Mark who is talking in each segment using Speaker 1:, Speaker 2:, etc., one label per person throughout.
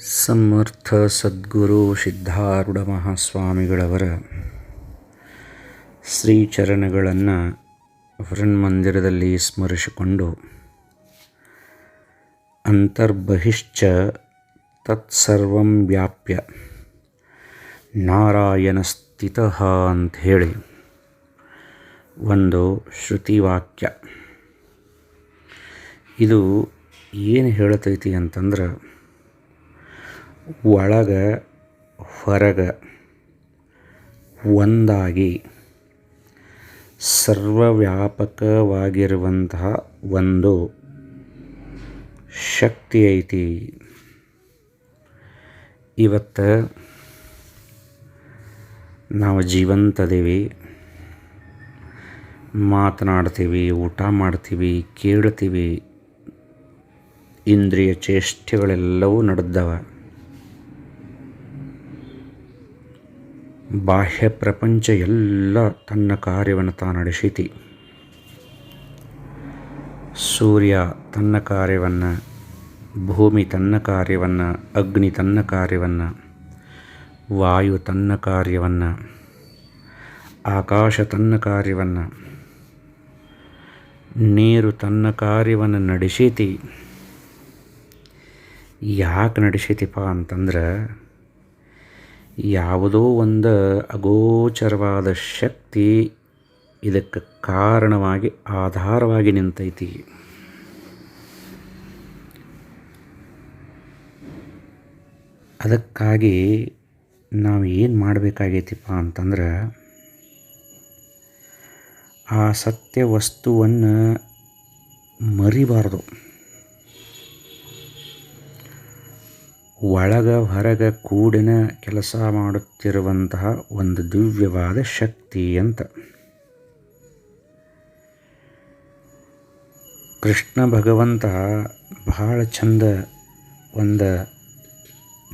Speaker 1: ಸಮರ್ಥ ಸದ್ಗುರು ಸಿದ್ಧಾರೂಢ ಮಹಾಸ್ವಾಮಿಗಳವರ ಶ್ರೀಚರಣಗಳನ್ನು ಮಂದಿರದಲ್ಲಿ ಸ್ಮರಿಸಿಕೊಂಡು ಅಂತರ್ಬಹಿಶ್ಚ ತತ್ಸರ್ವಂ ವ್ಯಾಪ್ಯ ನಾರಾಯಣ ಸ್ಥಿತಃ ಅಂಥೇಳಿ ಒಂದು ಶ್ರುತಿವಾಕ್ಯ. ಇದು ಏನು ಹೇಳತೈತಿ ಅಂತಂದ್ರೆ ಒಳಗ, ಹೊರಗ ಒಂದಾಗಿ ಸರ್ವವ್ಯಾಪಕವಾಗಿರುವಂತಹ ಒಂದು ಶಕ್ತಿ ಐತಿ. ಇವತ್ತು ನಾವು ಜೀವಂತದೇವಿ, ಮಾತನಾಡ್ತೀವಿ, ಊಟ ಮಾಡ್ತೀವಿ, ಕೇಳ್ತೀವಿ, ಇಂದ್ರಿಯ ಚೇಷ್ಟೆಗಳೆಲ್ಲವೂ ನಡೆದವ. ಬಾಹ್ಯ ಪ್ರಪಂಚ ಎಲ್ಲ ತನ್ನ ಕಾರ್ಯವನ್ನು ತಾ ನಡೆಸಿತಿ. ಸೂರ್ಯ ತನ್ನ ಕಾರ್ಯವನ್ನು, ಭೂಮಿ ತನ್ನ ಕಾರ್ಯವನ್ನು, ಅಗ್ನಿ ತನ್ನ ಕಾರ್ಯವನ್ನು, ವಾಯು ತನ್ನ ಕಾರ್ಯವನ್ನು, ಆಕಾಶ ತನ್ನ ಕಾರ್ಯವನ್ನು, ನೀರು ತನ್ನ ಕಾರ್ಯವನ್ನು ನಡೆಸೈತಿ. ಯಾಕೆ ನಡೆಸೈತಿಪ್ಪ ಅಂತಂದ್ರೆ ಯಾವುದೋ ಒಂದು ಅಗೋಚರವಾದ ಶಕ್ತಿ ಇದಕ್ಕೆ ಕಾರಣವಾಗಿ ಆಧಾರವಾಗಿ ನಿಂತೈತಿ. ಅದಕ್ಕಾಗಿ ನಾವು ಏನು ಮಾಡಬೇಕಾಗೈತಿಪ್ಪ ಅಂತಂದ್ರೆ ಆ ಸತ್ಯ ವಸ್ತುವನ್ನು ಮರಿಬಾರ್ದು. ಒಳಗ ಹೊರಗ ಕೂಡಿನ ಕೆಲಸ ಮಾಡುತ್ತಿರುವಂತಹ ಒಂದು ದಿವ್ಯವಾದ ಶಕ್ತಿ ಅಂತ. ಕೃಷ್ಣ ಭಗವಂತ ಬಹಳ ಚಂದ ಒಂದು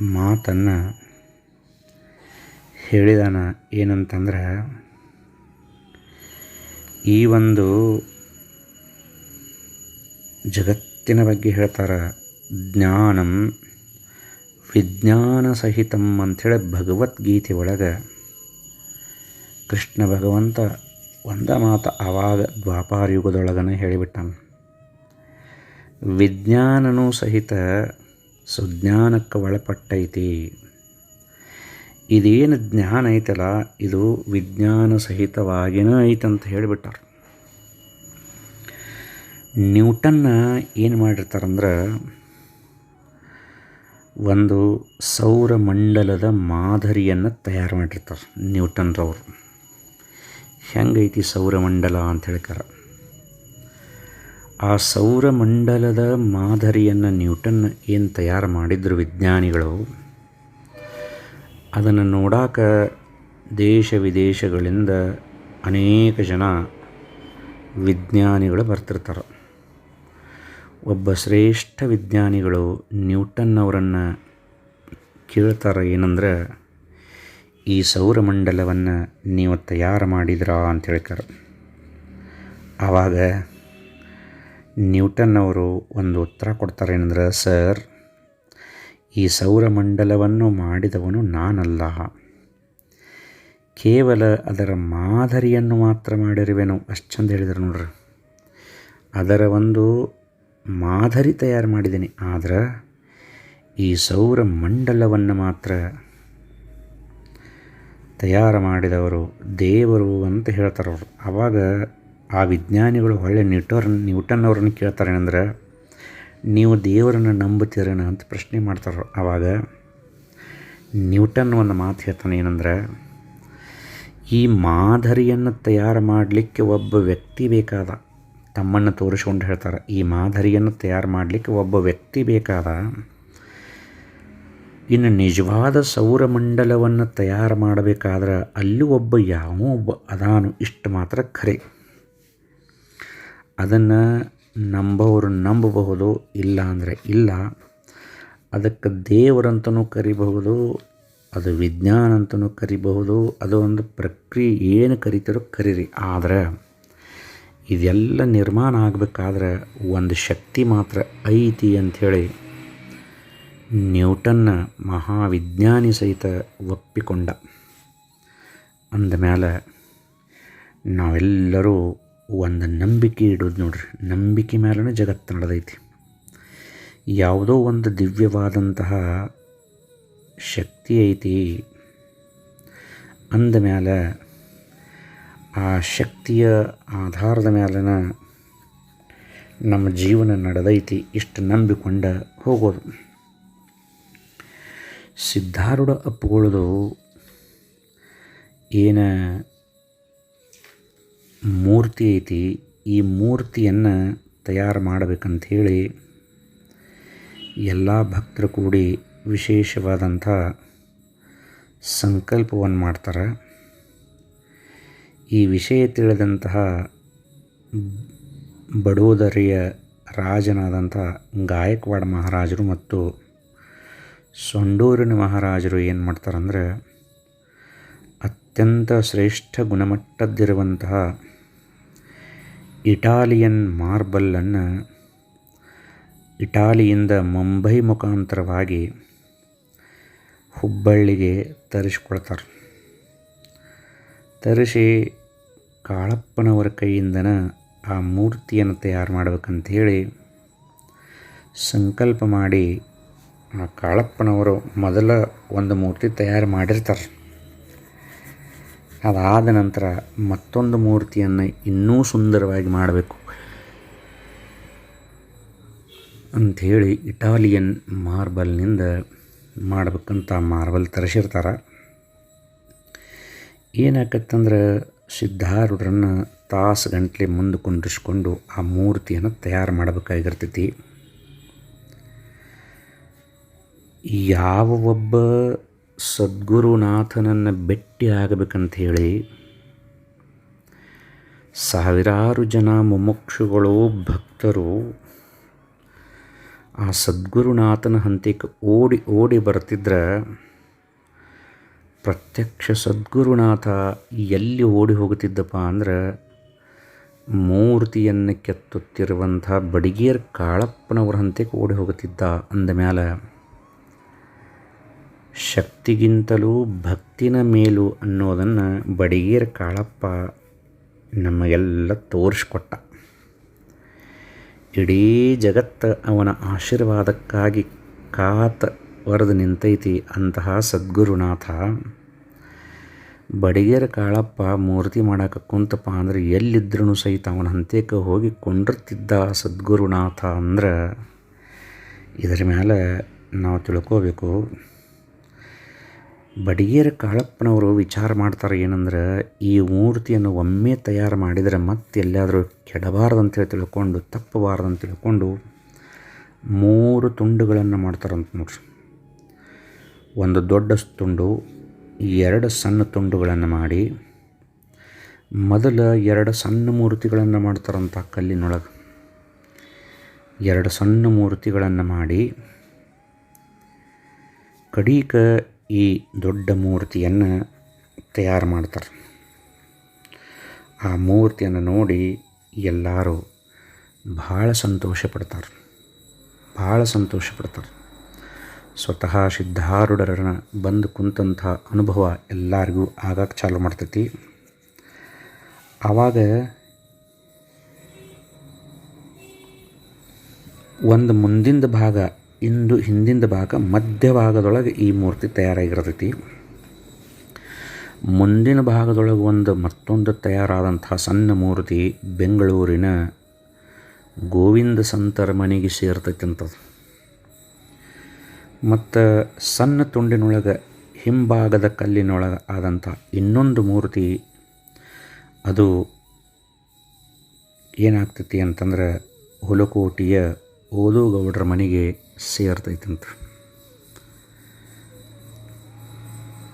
Speaker 1: ಮಾತನ್ನು ಹೇಳಿದಾನ ಏನಂತಂದ್ರೆ, ಈ ಒಂದು ಜಗತ್ತಿನ ಬಗ್ಗೆ ಹೇಳ್ತಾರೆ, ಜ್ಞಾನಂ ವಿಜ್ಞಾನ ಸಹಿತಂ ಅಂಥೇಳಿ ಭಗವದ್ಗೀತೆ ಒಳಗೆ ಕೃಷ್ಣ ಭಗವಂತ ಒಂದ ಮಾತು ಆವಾಗ ದ್ವಾಪಾರ ಯುಗದೊಳಗನೆ ಹೇಳಿಬಿಟ್ಟಾನ. ವಿಜ್ಞಾನನೂ ಸಹಿತ ಸುಜ್ಞಾನಕ್ಕೆ ಒಳಪಟ್ಟೈತಿ. ಇದೇನು ಜ್ಞಾನ ಐತಲ್ಲ, ಇದು ವಿಜ್ಞಾನ ಸಹಿತವಾಗಿನ ಐತಂತ ಹೇಳಿಬಿಟ್ಟಾರ. ನ್ಯೂಟನ್ನ ಏನು ಮಾಡಿರ್ತಾರಂದ್ರೆ ಒಂದು ಸೌರಮಂಡಲದ ಮಾದರಿಯನ್ನು ತಯಾರು ಮಾಡಿರ್ತಾರೆ ನ್ಯೂಟನ್ರವರು ಹೆಂಗೈತಿ ಸೌರಮಂಡಲ ಅಂತ ಹೇಳ್ತಾರೆ ಆ ಸೌರಮಂಡಲದ ಮಾದರಿಯನ್ನು ನ್ಯೂಟನ್ ಏನು ತಯಾರು ಮಾಡಿದ್ರು ವಿಜ್ಞಾನಿಗಳು, ಅದನ್ನು ನೋಡಾಕ ದೇಶ ವಿದೇಶಗಳಿಂದ ಅನೇಕ ಜನ ವಿಜ್ಞಾನಿಗಳು ಬರ್ತಿರ್ತಾರೆ. ಒಬ್ಬ ಶ್ರೇಷ್ಠ ವಿಜ್ಞಾನಿಗಳು ನ್ಯೂಟನ್ ಅವರನ್ನು ಕೇಳ್ತಾರೆ ಏನಂದ್ರೆ, ಈ ಸೌರಮಂಡಲವನ್ನು ನೀವು ತಯಾರು ಮಾಡಿದ್ರಾ ಅಂತ ಹೇಳ್ತಾರೆ ಆವಾಗ ನ್ಯೂಟನ್ ಅವರು ಒಂದು ಉತ್ತರ ಕೊಡ್ತಾರೆ ಏನಂದ್ರೆ, ಸರ್, ಈ ಸೌರಮಂಡಲವನ್ನು ಮಾಡಿದವನು ನಾನಲ್ಲ. ಕೇವಲ ಅದರ ಮಾದರಿಯನ್ನು ಮಾತ್ರ ಮಾಡಿರುವೆನು. ಅಷ್ಟು ಚಂದ ಹೇಳಿದರು ನೋಡ್ರಿ. ಅದರ ಒಂದು ಮಾದರಿ ತಯಾರು ಮಾಡಿದ್ದೀನಿ. ಆದ್ರೆ ಈ ಸೌರ ಮಂಡಲವನ್ನು ಮಾತ್ರ ತಯಾರು ಮಾಡಿದವರು ದೇವರು ಅಂತ ಹೇಳ್ತಾರೆ ಅವರು. ಆವಾಗ ಆ ವಿಜ್ಞಾನಿಗಳು ಒಳ್ಳೆ ನ್ಯೂಟರ್ ನ್ಯೂಟನ್ ಅವ್ರನ್ನ ಕೇಳ್ತಾರೆ ಏನಂದ್ರೆ, ನೀವು ದೇವರನ್ನು ನಂಬುತ್ತೀರೇನ ಅಂತ ಪ್ರಶ್ನೆ ಮಾಡ್ತಾರೆ ಆವಾಗ ನ್ಯೂಟನ್ ಒಂದು ಮಾತು ಹೇಳ್ತಾನೆ ಏನಂದ್ರೆ, ಈ ಮಾದರಿಯನ್ನು ತಯಾರು ಮಾಡಲಿಕ್ಕೆ ಒಬ್ಬ ವ್ಯಕ್ತಿ ಬೇಕಾದ ತಮ್ಮನ್ನು ತೋರಿಸ್ಕೊಂಡು ಹೇಳ್ತಾರೆ, ಈ ಮಾದರಿಯನ್ನು ತಯಾರು ಮಾಡಲಿಕ್ಕೆ ಒಬ್ಬ ವ್ಯಕ್ತಿ ಬೇಕಾದ ಇನ್ನು ನಿಜವಾದ ಸೌರಮಂಡಲವನ್ನು ತಯಾರು ಮಾಡಬೇಕಾದ್ರೆ ಅಲ್ಲಿ ಒಬ್ಬ ಯಾವ ಒಬ್ಬ ಅದಾನು, ಇಷ್ಟು ಮಾತ್ರ ಖರೆ. ಅದನ್ನು ನಂಬೋರು ನಂಬಬಹುದು, ಇಲ್ಲ ಅಂದರೆ ಇಲ್ಲ. ಅದಕ್ಕೆ ದೇವರಂತನೂ ಕರಿಬಹುದು, ಅದು ವಿಜ್ಞಾನ ಅಂತಲೂ ಕರಿಬಹುದು, ಅದು ಒಂದು ಪ್ರಕ್ರಿಯೆ ಏನು ಕರಿತಾರೋ ಕರೀರಿ. ಆದರೆ ಇದೆಲ್ಲ ನಿರ್ಮಾಣ ಆಗಬೇಕಾದ್ರೆ ಒಂದು ಶಕ್ತಿ ಮಾತ್ರ ಐತಿ ಅಂಥೇಳಿ ನ್ಯೂಟನ್ನ ಮಹಾವಿಜ್ಞಾನಿ ಸಹಿತ ಒಪ್ಪಿಕೊಂಡ. ಅಂದಮೇಲೆ ನಾವೆಲ್ಲರೂ ಒಂದು ನಂಬಿಕೆ ಇಡೋದು ನೋಡ್ರಿ, ನಂಬಿಕೆ ಮೇಲೇ ಜಗತ್ತು ನಡೆದೈತಿ. ಯಾವುದೋ ಒಂದು ದಿವ್ಯವಾದಂತಹ ಶಕ್ತಿ ಐತಿ. ಅಂದ ಮೇಲೆ ಆ ಶಕ್ತಿಯ ಆಧಾರದ ಮೇಲನ ನಮ್ಮ ಜೀವನ ನಡೆದೈತಿ ಇಷ್ಟು ನಂಬಿಕೊಂಡ ಹೋಗೋದು. ಸಿದ್ಧಾರೂಢ ಅಪ್ಪುಗಳದು ಏನ ಮೂರ್ತಿ ಐತಿ, ಈ ಮೂರ್ತಿಯನ್ನು ತಯಾರು ಮಾಡಬೇಕಂಥೇಳಿ ಎಲ್ಲ ಭಕ್ತರು ಕೂಡಿ ವಿಶೇಷವಾದಂಥ ಸಂಕಲ್ಪವನ್ನು ಮಾಡ್ತಾರೆ. ಈ ವಿಷಯ ತಿಳಿದಂತಹ ಬಡೋದರಿಯ ರಾಜನಾದಂಥ ಗಾಯಕ್ವಾಡ ಮಹಾರಾಜರು ಮತ್ತು ಸೊಂಡೂರಿನ ಮಹಾರಾಜರು ಏನು ಮಾಡ್ತಾರಂದರೆ ಅತ್ಯಂತ ಶ್ರೇಷ್ಠ ಗುಣಮಟ್ಟದ್ದಿರುವಂತಹ ಇಟಾಲಿಯನ್ ಮಾರ್ಬಲನ್ನು ಇಟಾಲಿಯಿಂದ ಮುಂಬೈ ಮುಖಾಂತರವಾಗಿ ಹುಬ್ಬಳ್ಳಿಗೆ ತರಿಸ್ಕೊಳ್ತಾರೆ. ತರಿಸಿ ಕಾಳಪ್ಪನವರ ಕೈಯಿಂದನ ಆ ಮೂರ್ತಿಯನ್ನು ತಯಾರು ಮಾಡಬೇಕಂಥೇಳಿ ಸಂಕಲ್ಪ ಮಾಡಿ ಆ ಕಾಳಪ್ಪನವರು ಮೊದಲ ಒಂದು ಮೂರ್ತಿ ತಯಾರು ಮಾಡಿರ್ತಾರೆ. ಅದಾದ ನಂತರ ಮತ್ತೊಂದು ಮೂರ್ತಿಯನ್ನು ಇನ್ನೂ ಸುಂದರವಾಗಿ ಮಾಡಬೇಕು. ಅಂಥೇಳಿ ಇಟಾಲಿಯನ್ ಮಾರ್ಬಲ್ನಿಂದ ಮಾಡಬೇಕಂತ ಮಾರ್ಬಲ್ ತರಿಸಿರ್ತಾರೆ. ಏನಾಕತ್ತಂದ್ರೆ ಸಿದ್ಧಾರೂಢರನ್ನು ತಾಸು ಗಂಟ್ಲೆ ಮುಂದೆ ಕುಂಡ್ರಿಸ್ಕೊಂಡು ಆ ಮೂರ್ತಿಯನ್ನು ತಯಾರು ಮಾಡಬೇಕಾಗಿರ್ತೈತಿ. ಯಾವ ಒಬ್ಬ ಸದ್ಗುರುನಾಥನನ್ನು ಭೇಟಿ ಆಗಬೇಕಂತ ಹೇಳಿ ಸಾವಿರಾರು ಜನ ಮುಮುಕ್ಷುಗಳು, ಭಕ್ತರು ಆ ಸದ್ಗುರುನಾಥನ ಹಂತಕ್ಕೆ ಓಡಿ ಓಡಿ ಬರ್ತಿದ್ರೆ ಪ್ರತ್ಯಕ್ಷ ಸದ್ಗುರುನಾಥ ಎಲ್ಲಿ ಓಡಿ ಹೋಗುತ್ತಿದ್ದಪ್ಪ ಅಂದ್ರೆ ಮೂರ್ತಿಯನ್ನು ಕೆತ್ತುತ್ತಿರುವಂಥ ಬಡಿಗೇರ್ ಕಾಳಪ್ಪನವರಂತೆ ಓಡಿ ಹೋಗುತ್ತಿದ್ದ ಅಂದ ಮೇಲೆ ಶಕ್ತಿಗಿಂತಲೂ ಭಕ್ತಿನ ಮೇಲು ಅನ್ನೋದನ್ನು ಬಡಿಗೇರ್ ಕಾಳಪ್ಪ ನಮಗೆಲ್ಲ ತೋರಿಸ್ಕೊಟ್ಟ. ಇಡೀ ಜಗತ್ತು ಅವನ ಆಶೀರ್ವಾದಕ್ಕಾಗಿ ಕಾತ ವರೆದು ನಿಂತೈತಿ ಅಂತಹ ಸದ್ಗುರುನಾಥ. ಬಡಿಗೇರ ಕಾಳಪ್ಪ ಮೂರ್ತಿ ಮಾಡಕ್ಕೆ ಕುಂತಪ್ಪ ಅಂದ್ರೆ ಎಲ್ಲಿದ್ರೂ ಸಹಿತ ಅವನ ಹಂತಕ್ಕೆ ಹೋಗಿ ಕೊಂಡಿರ್ತಿದ್ದ ಸದ್ಗುರುನಾಥ ಅಂದ್ರೆ ಇದರ ಮೇಲೆ ನಾವು ತಿಳ್ಕೋಬೇಕು. ಬಡಿಗೇರ ಕಾಳಪ್ಪನವರು ವಿಚಾರ ಮಾಡ್ತಾರೆ ಏನಂದ್ರೆ ಈ ಮೂರ್ತಿಯನ್ನು ಒಮ್ಮೆ ತಯಾರು ಮಾಡಿದರೆ ಮತ್ತೆ ಎಲ್ಲಾದರೂ ಕೆಡಬಾರ್ದು ಅಂತೇಳಿ ತಿಳ್ಕೊಂಡು ತಪ್ಪಬಾರ್ದು ಅಂತ ತಿಳ್ಕೊಂಡು ಮೂರು ತುಂಡುಗಳನ್ನು ಮಾಡ್ತಾರಂತ ನೋಡ್ರಿ. ಒಂದು ದೊಡ್ಡ ತುಂಡು, ಎರಡು ಸಣ್ಣ ತುಂಡುಗಳನ್ನು ಮಾಡಿ, ಮೊದಲ ಎರಡು ಸಣ್ಣ ಮೂರ್ತಿಗಳನ್ನು ಮಾಡ್ತಾರಂತ ಕಲ್ಲಿನೊಳಗೆ. ಎರಡು ಸಣ್ಣ ಮೂರ್ತಿಗಳನ್ನು ಮಾಡಿ, ಕಡೀಕ ಈ ದೊಡ್ಡ ಮೂರ್ತಿಯನ್ನು ತಯಾರು ಮಾಡ್ತಾರೆ. ಆ ಮೂರ್ತಿಯನ್ನು ನೋಡಿ ಎಲ್ಲರೂ ಭಾಳ ಸಂತೋಷ ಪಡ್ತಾರೆ. ಭಾಳ ಸಂತೋಷ ಪಡ್ತಾರೆ. ಸ್ವತಃ ಸಿದ್ಧಾರೂಢರನ್ನ ಬಂದು ಕುಂತಂಥ ಅನುಭವ ಎಲ್ಲರಿಗೂ ಆಗಕ್ಕೆ ಚಾಲು ಮಾಡ್ತೈತಿ. ಆವಾಗ ಒಂದು ಮುಂದಿನ ಭಾಗ, ಇಂದು ಹಿಂದಿನ ಭಾಗ ಮಧ್ಯ ಭಾಗದೊಳಗೆ ಈ ಮೂರ್ತಿ ತಯಾರಾಗಿರ್ತೈತಿ. ಮುಂದಿನ ಭಾಗದೊಳಗೆ ಒಂದು ಮತ್ತೊಂದು ತಯಾರಾದಂಥ ಸಣ್ಣ ಮೂರ್ತಿ ಬೆಂಗಳೂರಿನ ಗೋವಿಂದ ಸಂತರ ಮನೆಗೆ ಸೇರ್ತೈತಿ ಅಂತದು. ಮತ್ತು ಸಣ್ಣ ತುಂಡಿನೊಳಗೆ ಹಿಂಭಾಗದ ಕಲ್ಲಿನೊಳಗೆ ಆದಂಥ ಇನ್ನೊಂದು ಮೂರ್ತಿ ಅದು ಏನಾಗ್ತೈತಿ ಅಂತಂದ್ರೆ ಹುಲಕೋಟಿಯ ಓದುಗೌಡರ ಮನೆಗೆ ಸೇರ್ತೈತಂತ.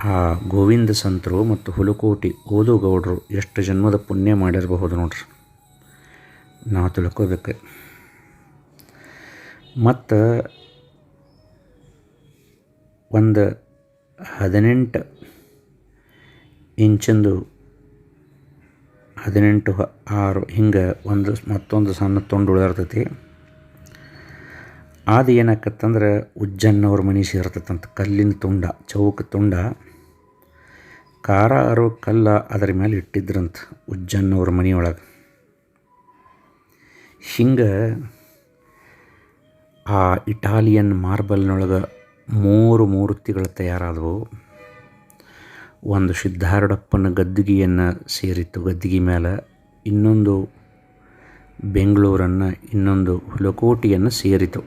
Speaker 1: ಆ ಗೋವಿಂದ ಸಂತರು ಮತ್ತು ಹುಲಕೋಟಿ ಓದುಗೌಡರು ಎಷ್ಟು ಜನ್ಮದ ಪುಣ್ಯ ಮಾಡಿರಬಹುದು ನೋಡ್ರಿ. ನಾವು ತಿಳ್ಕೋಬೇಕು. ಮತ್ತು ಒಂದು ಹದಿನೆಂಟು ಇಂಚಿಂದು ಹದಿನೆಂಟು ಆರು ಹಿಂಗೆ ಒಂದು ಮತ್ತೊಂದು ಸಣ್ಣ ತುಂಡು ಉಳಿದಿರ್ತೈತಿ ಅದು ಏನಾಕತ್ತಂದ್ರೆ ಉಜ್ಜನ್ನವ್ರ ಮನೆ ಸೇರ್ತೈತಂತ, ಕಲ್ಲಿನ ತುಂಡ, ಚೌಕ ತುಂಡ. ಖಾರ ಅರೋ ಕಲ್ಲ ಅದರ ಮೇಲೆ ಇಟ್ಟಿದ್ರಂತ ಉಜ್ಜನ್ನವ್ರ ಮನೆಯೊಳಗೆ ಹಿಂಗೆ ಆ ಇಟಾಲಿಯನ್ ಮಾರ್ಬಲ್ನೊಳಗೆ ಮೂರು ಮೂರ್ತಿಗಳು ತಯಾರಾದವು. ಒಂದು ಸಿದ್ಧಾರೂಢಪ್ಪನ ಗದ್ದಿಗೆಯನ್ನು ಸೇರಿತ್ತು. ಗದ್ದಿಗೆ ಮೇಲೆ ಇನ್ನೊಂದು ಬೆಂಗಳೂರನ್ನು, ಇನ್ನೊಂದು ಹುಲಕೋಟಿಯನ್ನು ಸೇರಿತು.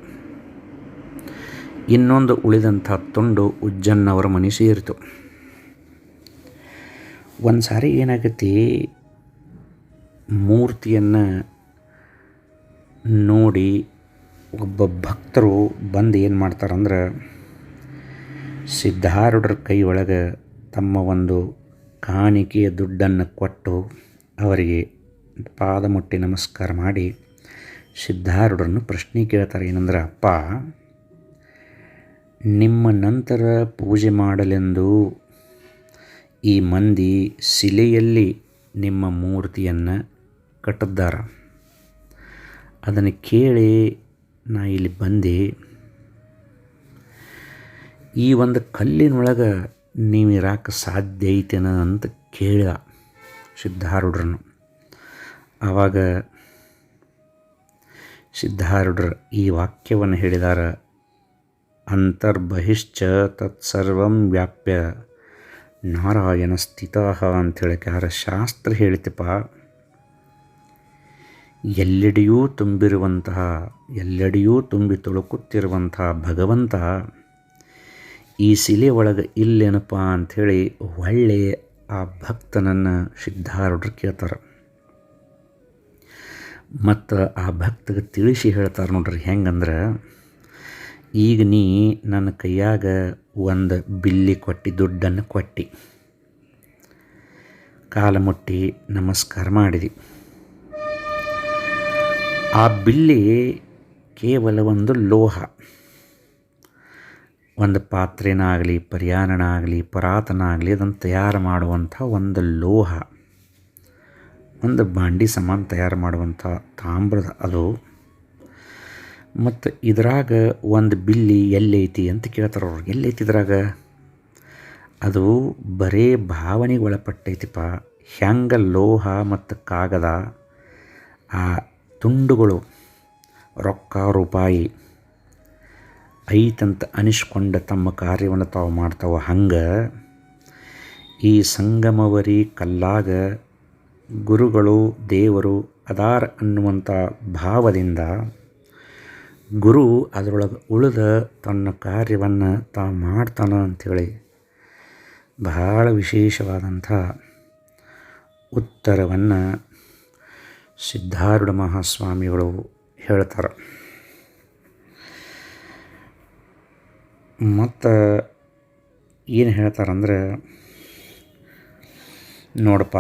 Speaker 1: ಇನ್ನೊಂದು ಉಳಿದಂಥ ತುಂಡು ಉಜ್ಜನ್ನವರ ಮನೆ ಸೇರಿತು. ಒಂದು ಸಾರಿ ಏನಾಗೈತಿ ಮೂರ್ತಿಯನ್ನು ನೋಡಿ ಒಬ್ಬ ಭಕ್ತರು ಬಂದು ಏನು ಮಾಡ್ತಾರಂದ್ರೆ ಸಿದ್ಧಾರೂಢರ ಕೈ ಒಳಗೆ ತಮ್ಮ ಒಂದು ಕಾಣಿಕೆಯ ದುಡ್ಡನ್ನು ಕೊಟ್ಟು ಅವರಿಗೆ ಪಾದ ಮುಟ್ಟಿ ನಮಸ್ಕಾರ ಮಾಡಿ ಸಿದ್ಧಾರೂಢರನ್ನು ಪ್ರಶ್ನೆ ಕೇಳ್ತಾರೆ. ಏನಂದ್ರೆ, ಅಪ್ಪ, ನಿಮ್ಮ ನಂತರ ಪೂಜೆ ಮಾಡಲೆಂದು ಈ ಮಂದಿ ಶಿಲೆಯಲ್ಲಿ ನಿಮ್ಮ ಮೂರ್ತಿಯನ್ನು ಕಟ್ಟಿದ್ದಾರೆ? ಅದನ್ನು ಕೇಳಿ ನಾ ಇಲ್ಲಿ ಬಂದೆ. ಈ ಒಂದು ಕಲ್ಲಿನೊಳಗೆ ನೀವು ಸಾಧ್ಯ ಐತೇನ ಅಂತ ಕೇಳಿದ ಸಿದ್ಧಾರೂಢರನ್ನು. ಆವಾಗ ಸಿದ್ಧಾರೂಢರು ಈ ವಾಕ್ಯವನ್ನು ಹೇಳಿದಾರ, ಅಂತರ್ಬಹಿಶ್ಚ ತತ್ಸರ್ವಂ ವ್ಯಾಪ್ಯ ನಾರಾಯಣ ಸ್ಥಿತ ಹೇಳಿ ಯಾರ ಶಾಸ್ತ್ರ ಹೇಳ್ತಿಪ್ಪ ಎಲ್ಲೆಡೆಯೂ ತುಂಬಿರುವಂತಹ, ಎಲ್ಲೆಡೆಯೂ ತುಂಬಿ ತುಳುಕುತ್ತಿರುವಂತಹ ಭಗವಂತ ಈ ಶಿಲೆ ಒಳಗೆ ಇಲ್ಲೇನಪ್ಪ ಅಂಥೇಳಿ ಒಳ್ಳೆ ಆ ಭಕ್ತನನ್ನು ಸಿದ್ಧಾರೂಢರು ಕೇಳ್ತಾರೆ. ಮತ್ತು ಆ ಭಕ್ತಗೆ ತಿಳಿಸಿ ಹೇಳ್ತಾರೆ ನೋಡ್ರಿ ಹೆಂಗಂದ್ರೆ, ಈಗ ನೀ ನನ್ನ ಕೈಯಾಗ ಒಂದು ಬಿಲ್ಲಿ ಕೊಟ್ಟು, ದುಡ್ಡನ್ನು ಕೊಟ್ಟು, ಕಾಲ ಮುಟ್ಟಿ ನಮಸ್ಕಾರ ಮಾಡಿದಿ. ಆ ಬಿಲ್ಲಿ ಕೇವಲ ಒಂದು ಲೋಹ. ಒಂದು ಪಾತ್ರೆನಾಗಲಿ ಪರ್ಯಾನನಾಗಲಿ ಆಗಲಿ ಪರಾತನ ಆಗಲಿ ಅದನ್ನು ತಯಾರು ಮಾಡುವಂಥ ಒಂದು ಲೋಹ. ಒಂದು ಬಾಂಡಿ ಸಮಾನ ತಯಾರು ಮಾಡುವಂಥ ತಾಮ್ರದ ಅದು. ಮತ್ತು ಇದ್ರಾಗ ಒಂದು ಬಿಲ್ಲಿ ಎಲ್ಲೈತಿ ಅಂತ ಕೇಳ್ತಾರೆ ಅವ್ರು. ಎಲ್ಲೈತಿ ಇದ್ರಾಗ? ಅದು ಬರೇ ಭಾವನೆಗೆ ಒಳಪಟ್ಟೈತಿಪ್ಪ ಹೆಂಗೆ ಲೋಹ ಮತ್ತು ಕಾಗದ, ಆ ತುಂಡುಗಳು, ರೊಕ್ಕ, ರೂಪಾಯಿ ಐತಂತ ಅನಿಸ್ಕೊಂಡ ತಮ್ಮ ಕಾರ್ಯವನ್ನು ತಾವು ಮಾಡ್ತಾವ ಹಂಗೆ ಈ ಸಂಗಮವರಿ ಕಲ್ಲಾಗ ಗುರುಗಳು ದೇವರು ಅದಾರ ಅನ್ನುವಂಥ ಭಾವದಿಂದ ಗುರು ಅದರೊಳಗೆ ಉಳಿದ ತನ್ನ ಕಾರ್ಯವನ್ನು ತಾ ಮಾಡ್ತಾನ ಅಂಥೇಳಿ ಬಹಳ ವಿಶೇಷವಾದಂಥ ಉತ್ತರವನ್ನು ಸಿದ್ಧಾರೂಢ ಮಹಾಸ್ವಾಮಿಗಳು ಹೇಳ್ತಾರೆ. ಮತ್ತು ಏನು ಹೇಳ್ತಾರಂದ್ರೆ, ನೋಡಪ್ಪ,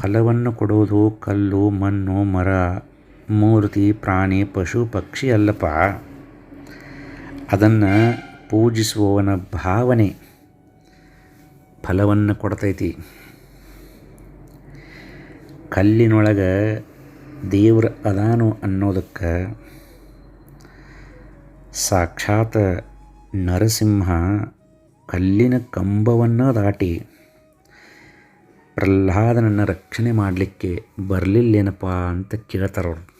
Speaker 1: ಫಲವನ್ನು ಕೊಡೋದು ಕಲ್ಲು, ಮಣ್ಣು, ಮರ, ಮೂರ್ತಿ, ಪ್ರಾಣಿ, ಪಶು, ಪಕ್ಷಿ ಅಲ್ಲಪ್ಪ. ಅದನ್ನು ಪೂಜಿಸುವವನ ಭಾವನೆ ಫಲವನ್ನು ಕೊಡ್ತೈತಿ. ಕಲ್ಲಿನೊಳಗೆ ದೇವ್ರ ಅದಾನು ಅನ್ನೋದಕ್ಕೆ ಸಾಕ್ಷಾತ್ ನರಸಿಂಹ ಕಲ್ಲಿನ ಕಂಬವನ್ನು ದಾಟಿ ಪ್ರಹ್ಲಾದನನ್ನು ರಕ್ಷಣೆ ಮಾಡಲಿಕ್ಕೆ ಬರಲಿಲ್ಲೇನಪ್ಪ ಅಂತ ಕೇಳ್ತಾರವ್ರು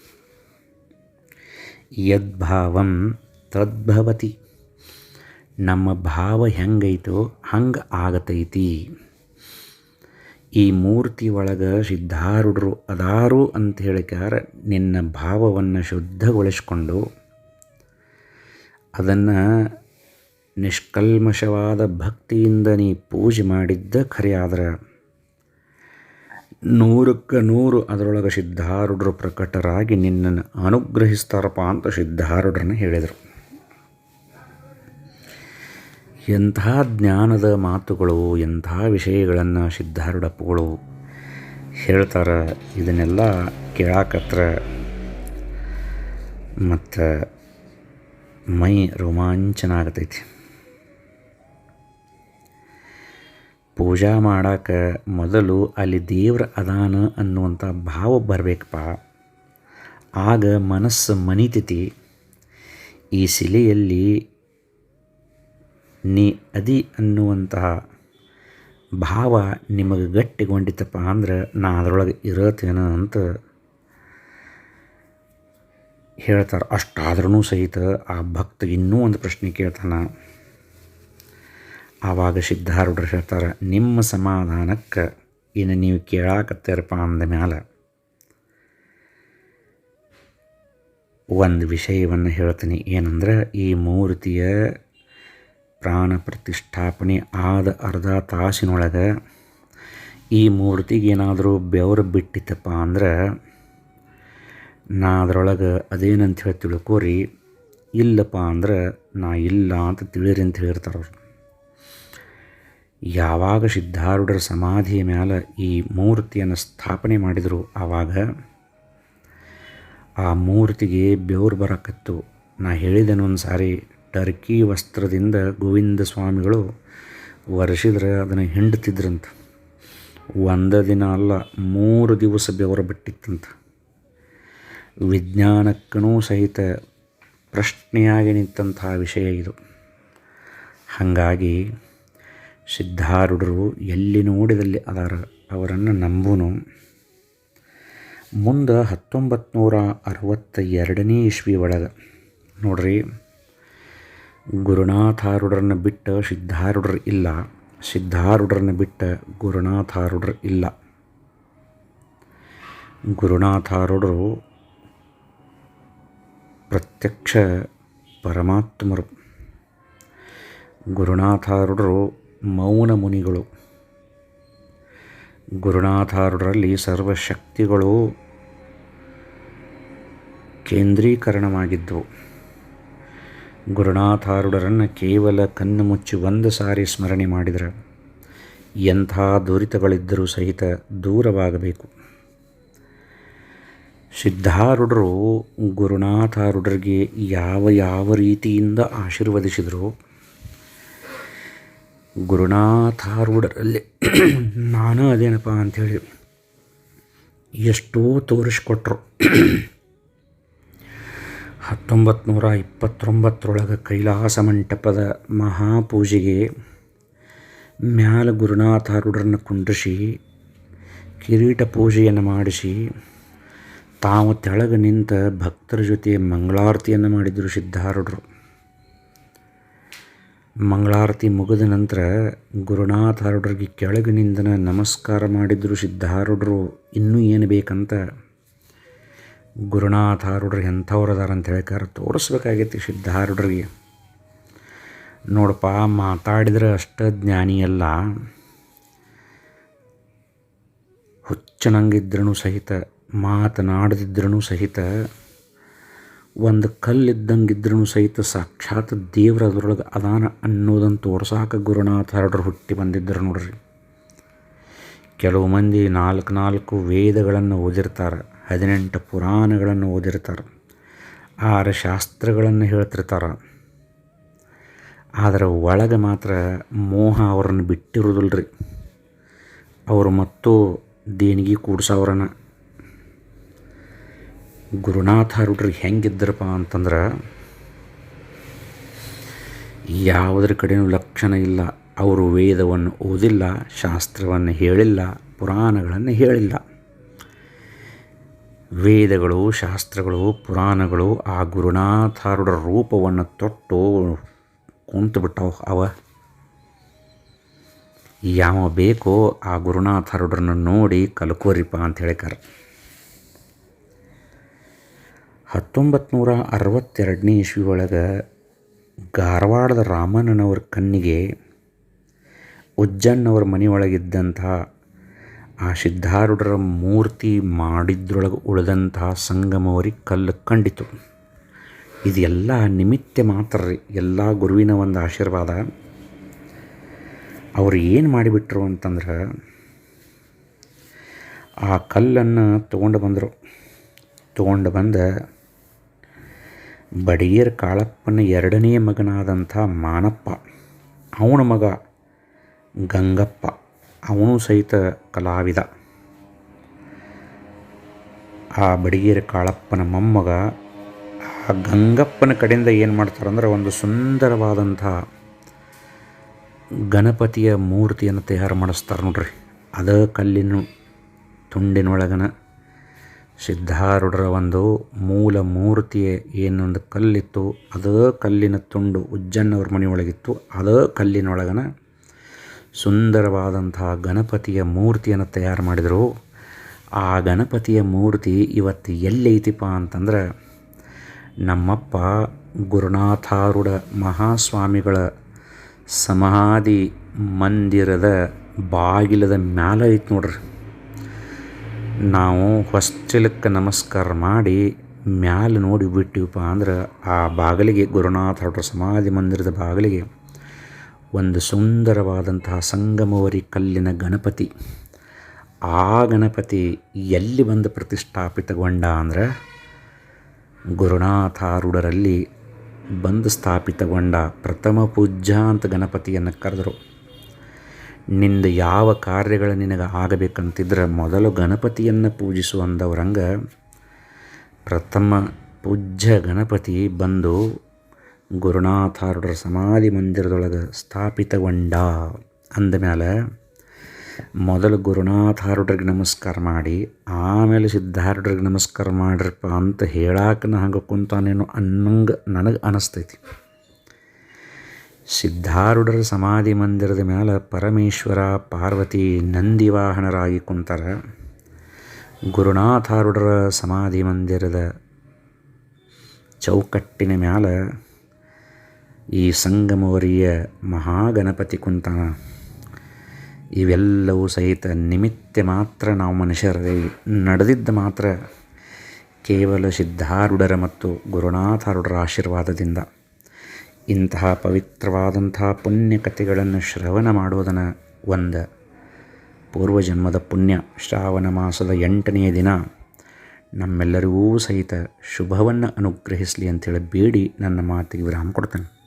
Speaker 1: ಯದ್ಭಾವಂ ತದ್ಭವತಿ, ನಮ್ಮ ಭಾವ ಹೆಂಗೈತೋ ಹಂಗೆ ಆಗತೈತಿ. ಈ ಮೂರ್ತಿ ಒಳಗೆ ಸಿದ್ಧಾರೂಢರು ಅದಾರು ಅಂತ ಹೇಳಿಕಾರ ನಿನ್ನ ಭಾವವನ್ನು ಶುದ್ಧಗೊಳಿಸ್ಕೊಂಡು ಅದನ್ನು ನಿಷ್ಕಲ್ಮಶವಾದ ಭಕ್ತಿಯಿಂದ ನೀ ಪೂಜೆ ಮಾಡಿದ್ದ ಖರೆ ಆದ್ರೆ ನೂರಕ್ಕೆ ನೂರು ಅದರೊಳಗೆ ಸಿದ್ಧಾರುಢರು ಪ್ರಕಟರಾಗಿ ನಿನ್ನನ್ನು ಅನುಗ್ರಹಿಸ್ತಾರಪ್ಪ ಅಂತ ಸಿದ್ಧಾರುಡ್ರನ್ನ ಹೇಳಿದರು. ಎಂಥ ಜ್ಞಾನದ ಮಾತುಗಳು, ಎಂಥ ವಿಷಯಗಳನ್ನು ಸಿದ್ಧಾರುಡಪ್ಪಗಳು ಹೇಳ್ತಾರೆ, ಇದನ್ನೆಲ್ಲ ಕೇಳಾಕತ್ರ ಮತ್ತು ಮೈ ರೋಮಾಂಚನ ಆಗತೈತಿ. ಪೂಜಾ ಮಾಡಕ್ಕೆ ಮೊದಲು ಅಲ್ಲಿ ದೇವ್ರ ಅದಾನ ಅನ್ನುವಂಥ ಭಾವ ಬರಬೇಕಪ್ಪ. ಆಗ ಮನಸ್ಸು ಮನಿತೈತಿ. ಈ ಶಿಲೆಯಲ್ಲಿ ನೀ ಅದಿ ಅನ್ನುವಂತಹ ಭಾವ ನಿಮಗೆ ಗಟ್ಟಿಗೊಂಡಿತಪ್ಪ ಅಂದ್ರೆ ನಾ ಅದರೊಳಗೆ ಇರತ್ತೇನೋ ಅಂತ ಹೇಳ್ತಾರೆ. ಅಷ್ಟಾದ್ರೂ ಸಹಿತ ಆ ಭಕ್ತ ಇನ್ನೂ ಒಂದು ಪ್ರಶ್ನೆ ಕೇಳ್ತಾನೆ. ಆವಾಗ ಸಿದ್ಧಾರೂಢರು ಹೇಳ್ತಾರೆ, ನಿಮ್ಮ ಸಮಾಧಾನಕ್ಕೆ ಇನ್ನು ನೀವು ಕೇಳಾಕತ್ತೀರಪ್ಪ ಅಂದ ಮ್ಯಾಲ ಒಂದು ವಿಷಯವನ್ನು ಹೇಳ್ತೀನಿ. ಏನಂದ್ರೆ, ಈ ಮೂರ್ತಿಯ ಪ್ರಾಣ ಪ್ರತಿಷ್ಠಾಪನೆ ಆದ ಅರ್ಧ ತಾಸಿನೊಳಗೆ ಈ ಮೂರ್ತಿಗೆ ಏನಾದರೂ ಬೆವರು ಬಿಟ್ಟಿತ್ತಪ್ಪ ಅಂದ್ರೆ, ನಾ ಅದರೊಳಗೆ ಅದೇನಂತ ಹೇಳಿ ತಿಳ್ಕೋರಿ, ಇಲ್ಲಪ್ಪ ಅಂದ್ರೆ ನಾ ಇಲ್ಲ ಅಂತ ತಿಳಿರಿ ಅಂತ ಹೇಳಿರ್ತಾರೆ ಯಾವಾಗ ಸಿದ್ಧಾರೂಢರ ಸಮಾಧಿಯ ಮೇಲೆ ಈ ಮೂರ್ತಿಯನ್ನು ಸ್ಥಾಪನೆ ಮಾಡಿದರು ಆವಾಗ? ಆ ಮೂರ್ತಿಗೆ ಬೆವರು ಬರಕತ್ತು. ನಾ ಹೇಳಿದನು ಒಂದು ಸಾರಿ ಟರ್ಕಿ ವಸ್ತ್ರದಿಂದ ಗೋವಿಂದ ಸ್ವಾಮಿಗಳು ವರ್ಷಿದ್ರೆ ಅದನ್ನು ಹಿಂಡ್ತಿದ್ರಂತ. ಒಂದು ದಿನ ಅಲ್ಲ, ಮೂರು ದಿವಸ ಬೆವರು ಬಿಟ್ಟಿತ್ತಂತ. ವಿಜ್ಞಾನಕ್ಕೂ ಸಹಿತ ಪ್ರಶ್ನೆಯಾಗಿ ನಿಂತಹ ವಿಷಯ ಇದು. ಹಾಗಾಗಿ ಸಿದ್ಧಾರೂಢರು ಎಲ್ಲಿ ನೋಡಿದಲ್ಲಿ ಅದರ, ಅವರನ್ನು ನಂಬುನು. ಮುಂದೆ ಹತ್ತೊಂಬತ್ತು ನೂರ ಅರವತ್ತ ಎರಡನೇ ಇಸ್ವಿ ಒಳಗೆ. ನೋಡ್ರಿ, ಗುರುನಾಥಾರೂಢರನ್ನು ಬಿಟ್ಟ ಸಿದ್ಧಾರೂಢರು ಇಲ್ಲ. ಸಿದ್ಧಾರೂಢರನ್ನು ಬಿಟ್ಟ ಗುರುನಾಥಾರೂಢರು ಇಲ್ಲ. ಗುರುನಾಥಾರೂಢರು ಪ್ರತ್ಯಕ್ಷ ಪರಮಾತ್ಮರು. ಗುರುನಾಥಾರೂಢರು ಮೌನ ಮುನಿಗಳು ಗುರುನಾಥಾರುಡರಲ್ಲಿ ಸರ್ವಶಕ್ತಿಗಳು ಕೇಂದ್ರೀಕರಣವಾಗಿದ್ದವು. ಗುರುನಾಥಾರುಡರನ್ನು ಕೇವಲ ಕಣ್ಣು ಮುಚ್ಚಿ ಒಂದು ಸಾರಿ ಸ್ಮರಣೆ ಮಾಡಿದರೆ ಎಂಥ ದುರಿತಗಳಿದ್ದರೂ ಸಹಿತ ದೂರವಾಗಬೇಕು. ಸಿದ್ಧಾರುಡರು ಗುರುನಾಥಾರುಡರಿಗೆ ಯಾವ ಯಾವ ರೀತಿಯಿಂದ ಆಶೀರ್ವದಿಸಿದರು ಗುರುನಾಥಾರೂಢರಲ್ಲಿ ನಾನು ಅದೇನಪ್ಪ ಅಂಥೇಳಿ ಎಷ್ಟೋ ತೋರಿಸ್ಕೊಟ್ರು. ಹತ್ತೊಂಬತ್ತು ನೂರ ಇಪ್ಪತ್ತೊಂಬತ್ತರೊಳಗೆ ಕೈಲಾಸ ಮಂಟಪದ ಮಹಾಪೂಜೆಗೆ ಮ್ಯಾಲ ಗುರುನಾಥಾರೂಢರನ್ನು ಕುಂಡ್ರಿಸಿ ಕಿರೀಟ ಪೂಜೆಯನ್ನು ಮಾಡಿಸಿ ತಾವು ತೆಳಗೆ ನಿಂತ ಭಕ್ತರ ಜೊತೆ ಮಂಗಳಾರತಿಯನ್ನು ಮಾಡಿದರು ಸಿದ್ಧಾರೂಢರು. ಮಂಗಳಾರತಿ ಮುಗಿದ ನಂತರ ಗುರುನಾಥಾರೂಢರಿಗೆ ಕೆಳಗಿನಿಂದನ ನಮಸ್ಕಾರ ಮಾಡಿದ್ರು ಸಿದ್ಧಾರೂಢರು, ಇನ್ನೂ ಏನು ಬೇಕಂತ? ಗುರುನಾಥಾರೂಢರು ಎಂಥವ್ರು ಅದಾರ ಅಂತ ಹೇಳ್ಕಾರ ತೋರಿಸ್ಬೇಕಾಗೈತಿ ಸಿದ್ಧಾರೂಢರಿಗೆ. ನೋಡಪ್ಪ, ಮಾತಾಡಿದ್ರೆ ಅಷ್ಟ ಜ್ಞಾನಿಯಲ್ಲ ಹುಚ್ಚನಂಗಿದ್ರೂ ಸಹಿತ ಮಾತನಾಡದಿದ್ರೂ ಸಹಿತ ಒಂದು ಕಲ್ಲಿದ್ದಂಗಿದ್ರೂ ಸಹಿತ ಸಾಕ್ಷಾತ್ ದೇವ್ರ ಅದರೊಳಗೆ ಅದಾನ ಅನ್ನೋದನ್ನು ತೋರ್ಸಾಕ ಗುರುನಾಥ ಹರಡ್ರು ಹುಟ್ಟಿ ಬಂದಿದ್ದರು ನೋಡ್ರಿ. ಕೆಲವು ಮಂದಿ ನಾಲ್ಕು ನಾಲ್ಕು ವೇದಗಳನ್ನು ಓದಿರ್ತಾರೆ, ಹದಿನೆಂಟು ಪುರಾಣಗಳನ್ನು ಓದಿರ್ತಾರೆ, ಆರು ಶಾಸ್ತ್ರಗಳನ್ನು ಹೇಳ್ತಿರ್ತಾರೆ. ಆದರೆ ಒಳಗೆ ಮಾತ್ರ ಮೋಹ ಅವ್ರನ್ನ ರೀ ಅವರು ಮತ್ತೂ ದೇಣಿಗೆ ಕೂಡ್ಸವ್ರನ್ನ ಗುರುನಾಥಾರೂಢರು ಹೆಂಗಿದ್ದರಪ್ಪ ಅಂತಂದ್ರೆ, ಯಾವುದ್ರ ಕಡೆಯೂ ಲಕ್ಷಣ ಇಲ್ಲ. ಅವರು ವೇದವನ್ನು ಓದಿಲ್ಲ, ಶಾಸ್ತ್ರವನ್ನು ಹೇಳಿಲ್ಲ, ಪುರಾಣಗಳನ್ನು ಹೇಳಿಲ್ಲ. ವೇದಗಳು, ಶಾಸ್ತ್ರಗಳು, ಪುರಾಣಗಳು ಆ ಗುರುನಾಥಾರುಡರ ರೂಪವನ್ನು ತೊಟ್ಟು ಕುಂತು ಬಿಟ್ಟವು ಅವ. ಯಾವ ಬೇಕೋ ಆ ಗುರುನಾಥಾರೂಢರನ್ನು ನೋಡಿ ಕಲ್ಕೋರಿಪ್ಪ ಅಂತ ಹೇಳಿಕಾರ ಹತ್ತೊಂಬತ್ತು ನೂರ ಅರವತ್ತೆರಡನೇ ಇಸ್ವಿ ಒಳಗೆ ಧಾರವಾಡದ ರಾಮಣ್ಣನವ್ರ ಕಣ್ಣಿಗೆ ಉಜ್ಜಣ್ಣವ್ರ ಮನೆಯೊಳಗಿದ್ದಂಥ ಆ ಸಿದ್ಧಾರೂಢರ ಮೂರ್ತಿ ಮಾಡಿದ್ರೊಳಗೆ ಉಳಿದಂತಹ ಸಂಗಮವರಿಗೆ ಕಲ್ಲು ಕಂಡಿತು. ಇದೆಲ್ಲ ನಿಮಿತ್ತ ಮಾತ್ರ ರೀ, ಎಲ್ಲ ಗುರುವಿನ ಒಂದು ಆಶೀರ್ವಾದ. ಅವರು ಏನು ಮಾಡಿಬಿಟ್ರು ಅಂತಂದ್ರೆ ಆ ಕಲ್ಲನ್ನು ತೊಗೊಂಡು ಬಂದರು. ತೊಗೊಂಡು ಬಂದ ಬಡಿಗೇರ್ ಕಾಳಪ್ಪನ ಎರಡನೇ ಮಗನಾದಂಥ ಮಾನಪ್ಪ, ಅವನ ಮಗ ಗಂಗಪ್ಪ, ಅವನು ಸಹಿತ ಕಲಾವಿದ. ಆ ಬಡಿಗೇರ ಕಾಳಪ್ಪನ ಮೊಮ್ಮಗ ಆ ಗಂಗಪ್ಪನ ಕಡೆಯಿಂದ ಏನು ಮಾಡ್ತಾರಂದ್ರೆ ಒಂದು ಸುಂದರವಾದಂಥ ಗಣಪತಿಯ ಮೂರ್ತಿಯನ್ನು ತಯಾರು ಮಾಡಿಸ್ತಾರೆ ನೋಡ್ರಿ. ಅದ ಕಲ್ಲಿನ ತುಂಡಿನೊಳಗನ ಸಿದ್ಧಾರೂಢರ ಒಂದು ಮೂಲ ಮೂರ್ತಿಯ ಏನೊಂದು ಕಲ್ಲಿತ್ತು, ಅದೇ ಕಲ್ಲಿನ ತುಂಡು ಉಜ್ಜನ್ನವ್ರ ಮನೆಯೊಳಗಿತ್ತು, ಅದೇ ಕಲ್ಲಿನೊಳಗನ ಸುಂದರವಾದಂತಹ ಗಣಪತಿಯ ಮೂರ್ತಿಯನ್ನು ತಯಾರು ಮಾಡಿದರು. ಆ ಗಣಪತಿಯ ಮೂರ್ತಿ ಇವತ್ತು ಎಲ್ಲೈತಿಪ್ಪ ಅಂತಂದ್ರೆ ನಮ್ಮಪ್ಪ ಗುರುನಾಥಾರೂಢ ಮಹಾಸ್ವಾಮಿಗಳ ಸಮಾಧಿ ಮಂದಿರದ ಬಾಗಿಲದ ಮ್ಯಾಲ ಐತಿ ನೋಡ್ರಿ. ನಾವು ಹೊಸ್ತಿಲಕ್ಕೆ ನಮಸ್ಕಾರ ಮಾಡಿ ಮ್ಯಾಲೆ ನೋಡಿ ಬಿಟ್ಟಿವಪ್ಪ ಅಂದ್ರೆ ಆ ಬಾಗಿಲಿಗೆ ಗುರುನಾಥರ ಸಮಾಧಿ ಮಂದಿರದ ಬಾಗಿಲಿಗೆ ಒಂದು ಸುಂದರವಾದಂತಹ ಸಂಗಮವರಿ ಕಲ್ಲಿನ ಗಣಪತಿ. ಆ ಗಣಪತಿ ಎಲ್ಲಿ ಬಂದು ಪ್ರತಿಷ್ಠಾಪಿತಗೊಂಡ ಅಂದ್ರೆ ಗುರುನಾಥಾರೂಢರಲ್ಲಿ ಬಂದು ಸ್ಥಾಪಿತಗೊಂಡ ಪ್ರಥಮ ಪೂಜ್ಯ ಅಂತ ಗಣಪತಿಯನ್ನು ಕರೆದರು. ನಿಂದ ಯಾವ ಕಾರ್ಯಗಳು ನಿನಗೆ ಆಗಬೇಕಂತಿದ್ರೆ ಮೊದಲು ಗಣಪತಿಯನ್ನು ಪೂಜಿಸು ಅಂದವ್ರಂಗೆ ಪ್ರಥಮ ಪೂಜ್ಯ ಗಣಪತಿ ಬಂದು ಗುರುನಾಥಾರ್ಡರ ಸಮಾಧಿ ಮಂದಿರದೊಳಗೆ ಸ್ಥಾಪಿತಗೊಂಡ. ಅಂದಮೇಲೆ ಮೊದಲು ಗುರುನಾಥಾರ್ಡ್ರಿಗೆ ನಮಸ್ಕಾರ ಮಾಡಿ, ಆಮೇಲೆ ಸಿದ್ಧಾರ್ಡ್ರಿಗೆ ನಮಸ್ಕಾರ ಮಾಡ್ರಪ್ಪ ಅಂತ ಹೇಳಾಕ ನಾ ಹಂಗೆ ಕುಂತಾನೇನೋ ಅನ್ನಂಗೆ ನನಗೆ ಅನಿಸ್ತೈತಿ. ಸಿದ್ಧಾರೂಢರ ಸಮಾಧಿ ಮಂದಿರದ ಮೇಲೆ ಪರಮೇಶ್ವರ, ಪಾರ್ವತಿ, ನಂದಿವಾಹನರಾಗಿ ಕುಂತಾರೆ. ಗುರುನಾಥಾರೂಢರ ಸಮಾಧಿ ಮಂದಿರದ ಚೌಕಟ್ಟಿನ ಮೇಲೆ ಈ ಸಂಗಮವರಿಯ ಮಹಾಗಣಪತಿ ಕುಂತಾನ. ಇವೆಲ್ಲವೂ ಸಹಿತ ನಿಮಿತ್ತ ಮಾತ್ರ ನಾವು ಮನುಷ್ಯರಲ್ಲಿ ನಡೆದಿದ್ದ ಮಾತ್ರ ಕೇವಲ ಸಿದ್ಧಾರೂಢರ ಮತ್ತು ಗುರುನಾಥಾರೂಢರ ಆಶೀರ್ವಾದದಿಂದ. ಇಂತಹ ಪವಿತ್ರವಾದಂಥ ಪುಣ್ಯ ಕಥೆಗಳನ್ನು ಶ್ರವಣ ಮಾಡುವುದನ್ನು ಒಂದು. ಪೂರ್ವಜನ್ಮದ ಪುಣ್ಯ ಶ್ರಾವಣ ಮಾಸದ ಎಂಟನೆಯ ದಿನ ನಮ್ಮೆಲ್ಲರಿಗೂ ಸಹಿತ ಶುಭವನ್ನು ಅನುಗ್ರಹಿಸಲಿ ಅಂಥೇಳಿ ಬೇಡಿ ನನ್ನ ಮಾತಿಗೆ ವಿರಾಮ ಕೊಡ್ತೇನೆ.